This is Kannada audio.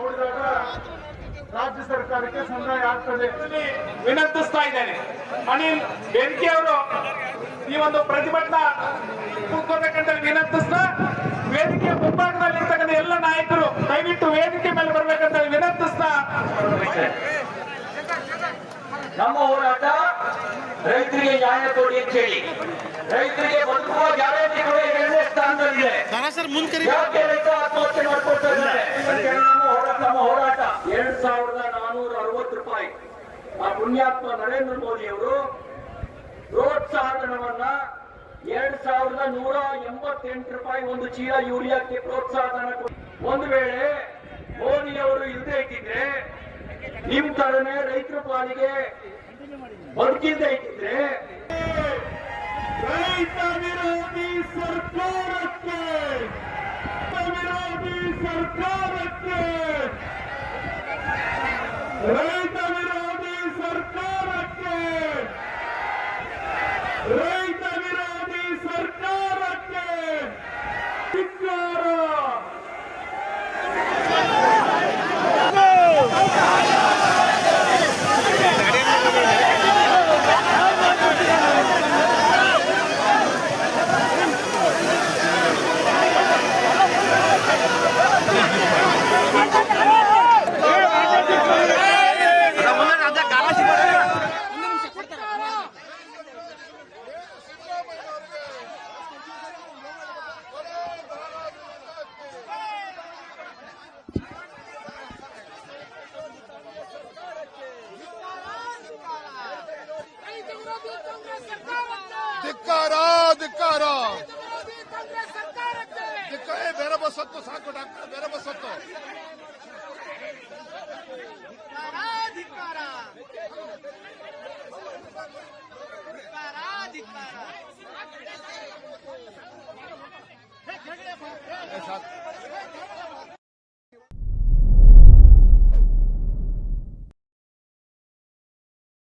ನೋಡಿದಾಗ ರಾಜ್ಯ ಸರ್ಕಾರಕ್ಕೆ ಸಂದಾಯ ಆಗ್ತದೆ. ವಿನಂತಿಸ್ತಾ ಇದ್ದೇನೆ. ಅನಿಲ್ ಬೆಂಕಿ ಅವರು ಈ ಒಂದು ಪ್ರತಿಭಟನಾ ಕೂತ್ಕೋಬೇಕಂತ ವಿನಂತಿಸ್ತಾ ವೇದಿಕೆ ಮುಂಭಾಗದಲ್ಲಿರ್ತಕ್ಕಂಥ ಎಲ್ಲ ನಾಯಕರು ದಯವಿಟ್ಟು ವೇದಿಕೆ ಮೇಲೆ ಬರ್ಬೇಕಂತ ವಿನಂತಿಸ್ತಾ ನಮ್ಮ ಹೋರಾಟ ರೈತರಿಗೆ ನ್ಯಾಯ ಕೊಡಿ ಅಂತ ಹೇಳಿ. ರೈತರಿಗೆ ಬದುಕುವ ಗ್ಯಾರಂಟಿ ಕೊಡಿ ಎರಡನೇ ಸ್ಥಾನದಲ್ಲಿದೆ. ಯಾಕೆ ರೈತ ಆತ್ಮಹತ್ಯೆ ಮಾಡ್ಕೊಳ್ತಾ ಇದ್ದಾರೆ? ನಮ್ಮ ಹೋರಾಟ ಎರಡ್ ಸಾವಿರದ ನಾನೂರ ಅರವತ್ತು ರೂಪಾಯಿ. ಆ ಪುಣ್ಯಾತ್ಮ ನರೇಂದ್ರ ಮೋದಿ ಅವರು ಪ್ರೋತ್ಸಾಹಧನವನ್ನ ಎರಡ್ ಸಾವಿರದ ನೂರ ಎಂಬತ್ತೆಂಟು ರೂಪಾಯಿ ಒಂದು ಚೀಲ ಯೂರಿಯಾಕ್ಕೆ ಪ್ರೋತ್ಸಾಹಧನ ಒಂದು ವೇಳೆ ಮೋದಿ ಅವರು ಇಲ್ಲದೆ ಇಟ್ಟಿದ್ರೆ ನಿಮ್ ತರನೇ ರೈತರ ಪಾಲಿಗೆ ಬದುಕಿಲ್ಲದೆ ಇಟ್ಟಿದ್ರೆ ರೈತ ವಿರೋಧಿ ಸರ್ಕಾರಕ್ಕೆ ವಿರೋಧಿ ಸರ್ಕಾರಕ್ಕೆ ರೈತ ವಿರೋಧಿ ಸರ್ಕಾರಕ್ಕೆ ಧಿಕ್ಕಾರ ಧಿಕ್ಕಾರ ರೈತ ವಿರೋಧಿ ಕಾಂಗ್ರೆಸ್ ಸರ್ಕಾರಕ್ಕೆ ಧಿಕ್ಕ ಏ, ಬೇರೆ ಬಸ್ ಹತ್ತು ಸಾಕು ಡಾಕ್ಟರ್ ಬೇರೆ ಬಸ್ ಹತ್ತು ಧಿಕ್ಕಾರ ಧಿಕ್ಕಾರ ಏ, ಸಾಕು